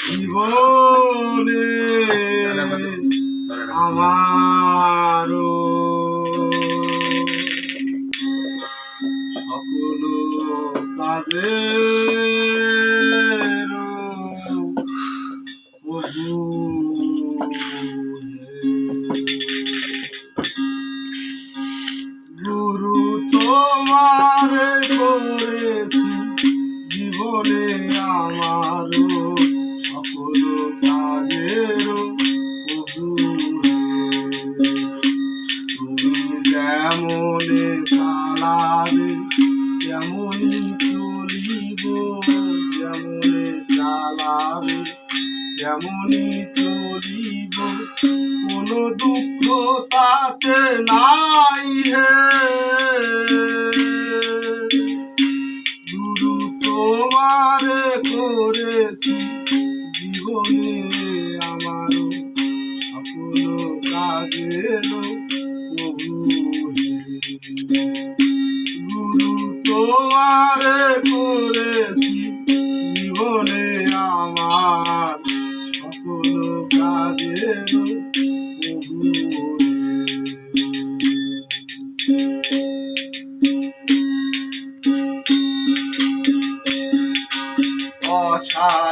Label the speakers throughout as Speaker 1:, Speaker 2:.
Speaker 1: জীবনে আমার সকল কাজে যেমনে চালাবে তেমনই চলিব যেমনে চালাবে তেমনই চলিব কোনো দুঃখ তাতে নাই হে।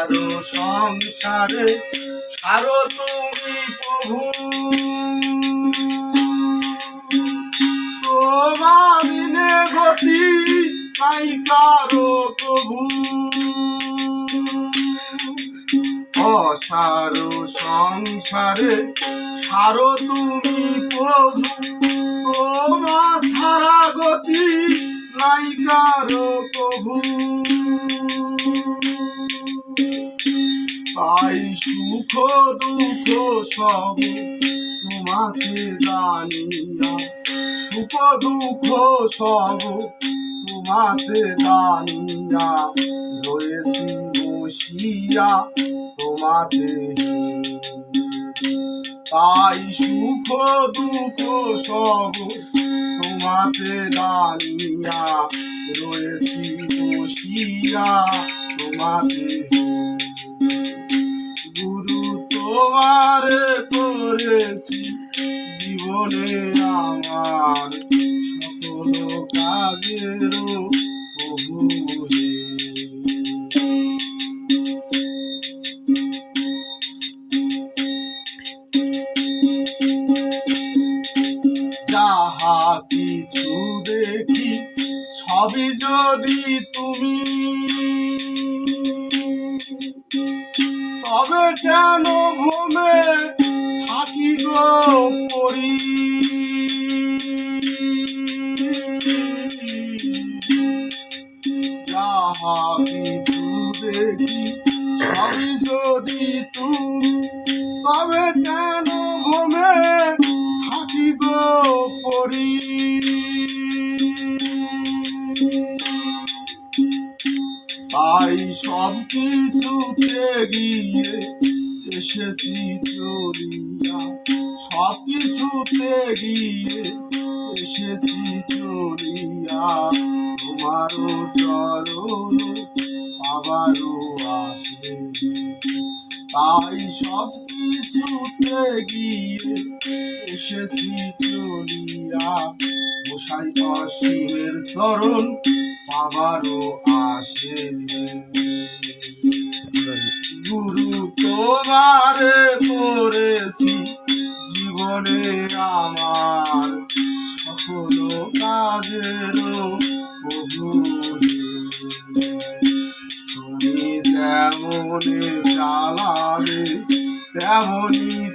Speaker 1: অসার সংসারে সারো তুমি প্রভু। তোমার গতি নাই কারও প্রভু। অসার সংসারে সারো তুমি প্রভু। তোমার সারা গতি নাই কারও প্রভু। সুখ দুঃখ সব তোমাকে জানিয়া, সুখ, দুঃখ সব তোমাকে জানিয়া রয়েছি বসিয়া তোমাতে তাই সুখ, দুঃখ সব তোমাতে জানিয়া রয়েছি বসিয়া তোমাতে গুরু তোমার করেছি জীবনে আমার সকল কাজের। যাহা কিছু দেখি সবই যদি তুমি তবে কেন ঘুমে থাকি গো কিছু দেখি সবই যদি তুমি তবে কেন তাই সব কিছু গিয়ে এসেছি চলিয়া সব কিছুতে গিয়ে এসেছি চলিয়া তোমারও চরণ আবারও আসে তাই সব কিছুতে গিয়ে এসেছি চলিয়া। মশাই অসীমের চরণ আবারও আসে গুরু তোমারে করেছি জীবনে যেমনে চালাবে তেমনই